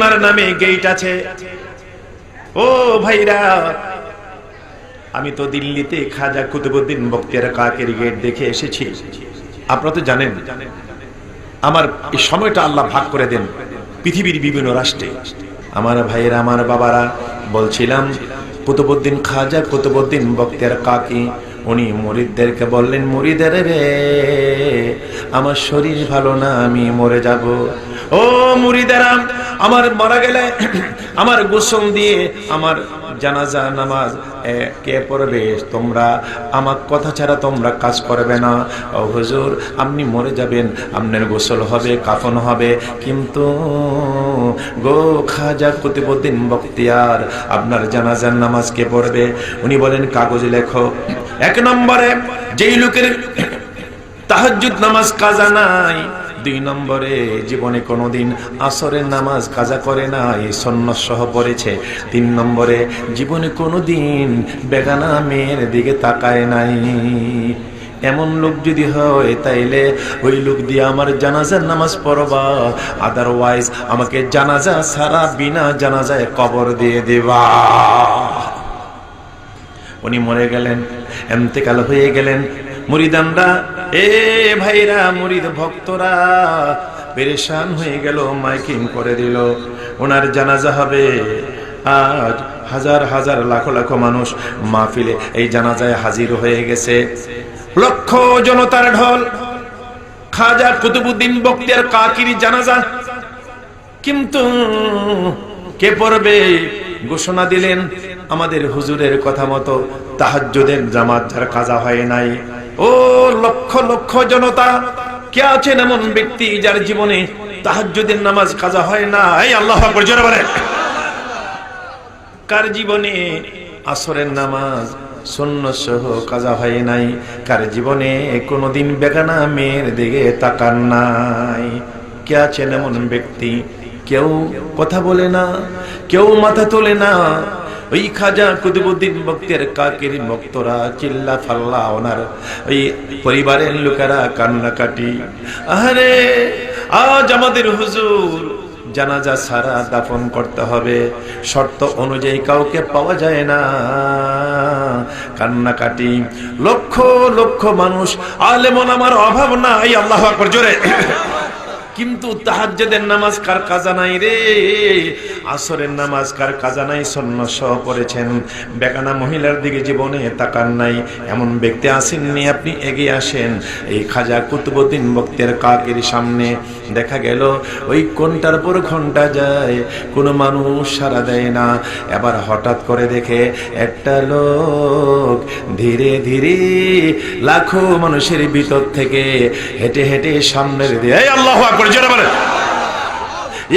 ওনার নামে গেট আছে। ও ভাইরা, আমি তো দিল্লিতে খাজা কুতুবুদ্দিন বক্তিয়ার কাকের গেট দেখে এসেছি। আপনারা তো জানেন, আমার এই সময়টা আল্লাহ ভাগ করে দেন পৃথিবীর বিভিন্ন রাষ্ট্রে। আমার ভাইয়েরা, আমার বাবারা, বলছিলাম কুতুবুদ্দিন খাজা কুতুবুদ্দিন বক্তিয়ার কাকি, উনি মুরিদদেরকে বললেন, মুরিদের রে, আমার শরীর ভালো না, আমি মরে যাব। ও মুরিদেরা আমার মারা গেলে আমার গোসল দিয়ে আমার জানাজা, নামাজ কে পড়বে। তোমরা আমার কথা ছাড়া তোমরা কাজ করবে না। ও হুজুর, আপনি মরে যাবেন, আপনার গোসল হবে, কাফন হবে। কিন্তু গো খাজা কুতুবুদ্দিন বক্তিয়ার আপনার জানাজার নামাজ কে পড়বে? উনি বলেন, কাগজে লেখো। এক নম্বরে, যেই লোকের তাহাজ্জুদ নামাজ কাজা নাই দুই নম্বরে, জীবনে কোনোদিন আসরের নামাজ কাজা করে না এই সন্ন্যাস সহ পড়েছে। তিন নম্বরে, জীবনে কোনোদিন বেগানা মেয়ের দিকে তাকায় নাই। এমন লোক যদি হয়, তাইলে ওই লোক দিয়ে আমার জানাজার নামাজ পড়বা। আদারওয়াইজ আমাকে জানাজা সারা বিনা জানাজায় কবর দিয়ে দেবা। উনি মরে গেলেন, এন্তেকাল হয়ে গেলেন। মুরিদানরা এ ভাইরা মুরিদ ভক্তরা, পেরেশান হয়ে গেল, মাইকিং করে দিল। ওনার জানাজা হবে। আজ হাজার হাজার লাখো লাখো মানুষ মাহফিলে এই জানাজায় হাজির হয়ে গেছে। লক্ষ জনতার ঢল। খাজা কুতুবুদ্দিন বক্তিয়ার কাকির জানাজা। কিন্তু কে পড়বে ঘোষণা দিলেন? আমাদের হুজুরের কথা মতো তাহাজ্জুদের জামাত যার কাজা হয় নাই। ও লক্ষ লক্ষ জনতা, কে আছেন এমন ব্যক্তি যার জীবনে তাহাজ্জুদের নামাজ কাজা হয় না? এই আল্লাহ বলেন। কার জীবনে আসরের নামাজ শূন্য সহ কাজা হয় নাই? কার জীবনে কোনোদিন বেগানা মেয়ের দিকে তাকান নাই? কে আছেন এমন ব্যক্তি? কেউ কথা বলে না, কেউ মাথা তোলে না ওই খাজা কুতুবুদ্দিন বক্তের কাকের ভক্তরা চিল্লা ফাল্লা ওনার। ওই পরিবারের লোকেরা কান্নাকাটি আরে আজ আমাদের হুজুর জানাজা সারা দাফন করতে হবে। শর্ত অনুযায়ী কাউকে পাওয়া যায় না। কান্নাকাটি, লক্ষ লক্ষ মানুষ, আলেমন আমার অভাব নাই, আল্লাহ জোরে। কিন্তু তাহাজ্জুদের নামাজ কার কাজা নাই রে? আসরের নামাজ কার কাজা নাই? সন্ন সহ পড়েছেন। বেগানা মহিলার দিকে জীবনে তাকান নাই। এমন ব্যক্তি আসেননি, আপনি এগিয়ে আসেন। এই খাজা কুতুবুদ্দিন বক্তের কাকের সামনে দেখা গেল, ওই কোনটার পর ঘণ্টা যায়? কোনো মানুষ সারা দেয় না। এবার হঠাৎ করে দেখে একটা লোক ধীরে ধীরে লাখো মানুষের ভিতর থেকে হেঁটে হেঁটে সামনের দিয়ে আল্লাহ আকবর জোরে বলে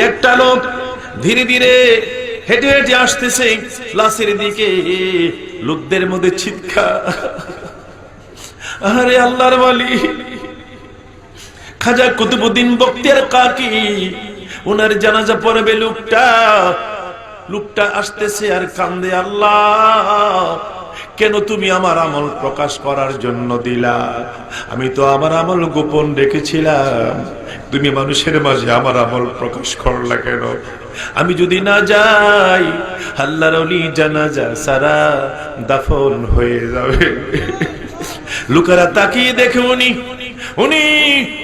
একটা লোক ধীরে ধীরে হেঁটে হেঁটে আসতেছে লাশের দিকে। লোকদের মধ্যে চিৎকার আরে আল্লাহর বলি খাজা কুতুবুদ্দিন বক্তিয়ার কাকি, ওনার জানাজা পড়বে লোকটা। লোকটা আসতেছে আর কান্দে, আল্লাহ। কেন তুমি আমার আমল প্রকাশ করার জন্য দিলা? আমি তো আমার আমল গোপন রেখেছিলাম। তুমি মানুষের মাঝে আমার আমল প্রকাশ করলা কেন? আমি যদি না যাই, আল্লাহর জানাজা সারা দাফন হয়ে যাবে। লোকেরা তাকিয়ে দেখে উনি উনি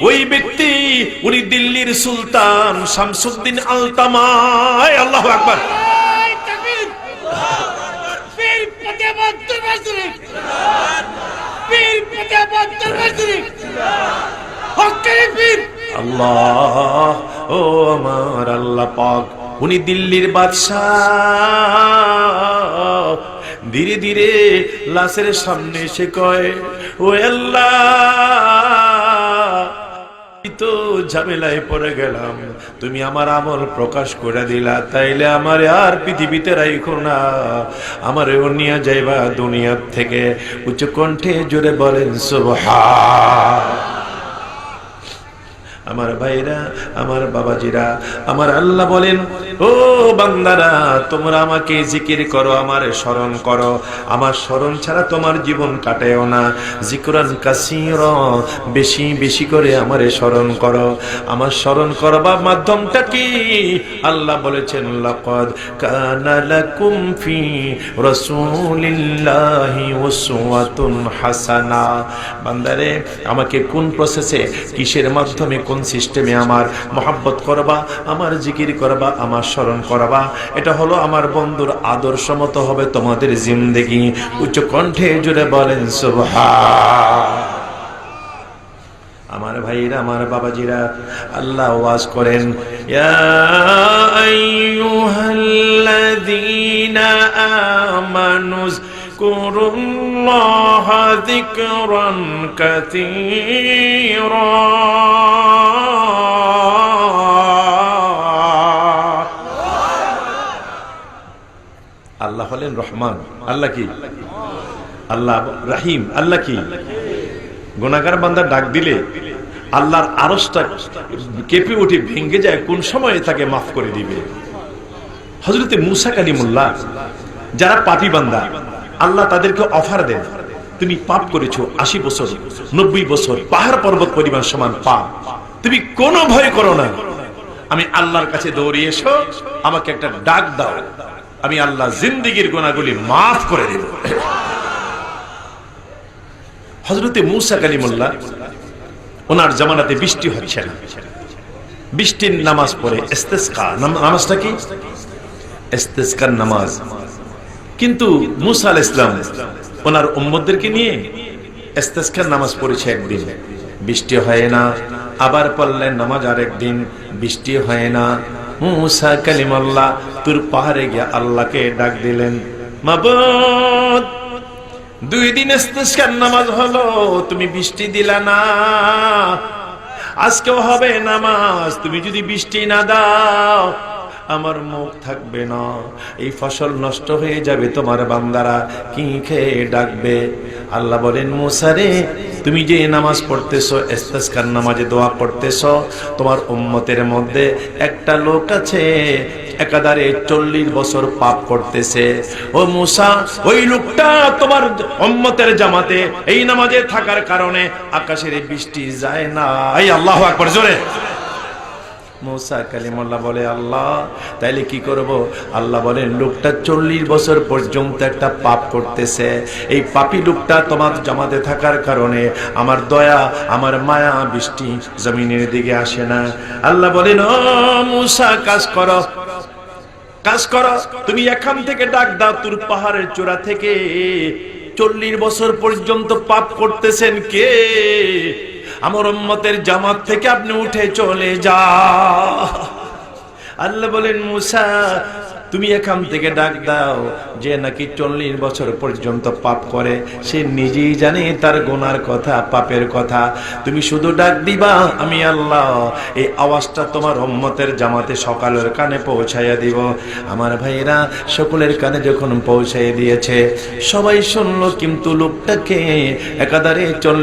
ওই ব্যক্তি, উনি দিল্লির সুলতান শামসুদ্দিন আলতামায় আল্লাহ আকবার এই তাকবীর! পীর দরবার শরীফ! পীর পাক, উনি দিল্লির বাদশাহ। ধীরে ধীরে লাশের সামনে এসে কয় ও আল্লাহ তো ঝামেলায় পড়ে গেলাম। তুমি আমার আমল প্রকাশ করে দিলা, তাইলে আমার আর পৃথিবীতে রাইখো না। আমার নিয়ে যাইবা দুনিয়ার থেকে। উচ্চ কণ্ঠে জোরে বলেন, সুবহান। আমার ভাইরা, আমার বাবাজিরা, আমার আল্লাহ বলেন ও বান্দারা, তোমরা আমাকে জিকির করো, আমার স্মরণ করো। আমার স্মরণ ছাড়া তোমার জীবন কাটেও না। জিকরান কাসির, বেশি বেশি করে আমারে স্মরণ করো। আমার স্মরণ করবার মাধ্যমটা কি? আল্লাহ বলেছেন, লাকাদ কানা লাকুম ফি রাসূলিল্লাহি উসওয়াতুন হাসানা। বান্দারে, আমাকে কোন প্রসেসে কিসের মাধ্যমে, কোন সিস্টেমে আমার মহাব্বত করবা, আমার জিকির করবা, আমার স্মরণ করবা। এটা হলো আমার বন্ধুর আদর্শ মতো হবে তোমাদের জিন্দেগি। উচ্চ কণ্ঠে জুড়ে বলেন আমার ভাইরা, আমার বাবাজিরা, আল্লাহ ওয়াজ করেন আইয়ুহাল্লাযীনা আমানু যকুরুল্লাহা যিকরান আল্লাহ হলেন রহমান। আল্লাহ কি? আল্লাহ রাহিম। আল্লাহ কি? গুনাগার বান্দা ডাক দিলে আল্লাহর আরসটা কেঁপে উঠে ভেঙে যায়, কোন সময়ে তাকে মাফ করে দিবে? হজরতে মুসা কালিমুল্লাহ, যারা পাপি বান্দা, আল্লাহ তাদেরকে অফার দেন, তুমি পাপ করেছ, আশি বছর, নব্বই বছর, পাহাড় পর্বত পরিমাণ সমান পাপ। তুমি কোনো ভয় করো না। আমি আল্লাহর কাছে দৌড়িয়ে এসো, আমাকে একটা ডাক দাও। আমি আল্লাহ জিন্দিগির গোনাগুলি মাফ করে দেব। হজরতে মুসা কালিমুল্লাহ, ওনার জামানাতে বৃষ্টি হচ্ছে না। বৃষ্টির নামাজ পড়ে ইস্তেসকা নামাজটা কি? ইস্তেসকার নামাজ। কিন্তু মুসা আল ইসলাম ওনার উম্মদদেরকে নিয়ে ইস্তেসকার নামাজ পড়েছে একদিন। বৃষ্টি হয় না, আবার পড়লেন নামাজ আরেকদিন, বৃষ্টি হয় না। মুসা কালিমাল্লাহ তুর পাহাড়ে গিয়া আল্লাহকে ডাক দিলেন দুই দিন ইস্তেসকার নামাজ হলো, তুমি বৃষ্টি দিলা না। আজকেও হবে নামাজ, তুমি যদি বৃষ্টি না দাও, আমার মুখ থাকবে না। এই ফসল নষ্ট হয়ে যাবে তোমার বান্দারা, কি খেয়ে ডাকবে? আল্লাহ বলেন মুসারে তুমি যে নামাজ পড়তেছো, ইস্তেসকার নামাজে দোয়া পড়তেছো, তোমার উম্মতের মধ্যে একটা লোক আছে, একাধারে চল্লিশ বছর পাপ করতেছে। ও মুসা, ওই লোকটা তোমার উম্মতের জামাতে এই নামাজে থাকার কারণে আকাশের বৃষ্টি যায় না। এই আল্লাহ আকবার, জোরে। মুসা কালিমুল্লাহ বলে, আল্লাহ, তাইলে কি করব? আল্লাহ বলেন, লোকটা চল্লিশ বছর পর্যন্ত একটা পাপ করতেছে। এই পাপি লোকটা তোমার জমাতে থাকার কারণে আমার দয়া, আমার মায়া বৃষ্টি জমিনের দিকে আসে না। আল্লাহ বলেন মুসা, কাজ করো। কাজ করো। তুমি এখান থেকে ডাক দাও তুর পাহাড়ের চূড়া থেকে। চল্লিশ বছর পর্যন্ত পাপ করতেছেন কে? আমার উম্মতের জামাত থেকে আপনি উঠে চলে যা আল্লাহ বলেন, মুসা, তুমি এখান থেকে ডাক দাও। যে নাকি চল্লিশ বছর পর্যন্ত পাপ করে, সে নিজেই জানে তার গোনার কথা, পাপের কথা। তুমি শুধু ডাক দিবা, আমি আল্লাহ। এই আওয়াজটা তোমার উম্মতের জামাতে সকালের কানে পৌঁছাইয়া দিব। আমার ভাইরা সকলের কানে যখন পৌঁছাই দিয়েছে, সবাই শুনলো, কিন্তু লোকটাকে একাধারে চল্লিশ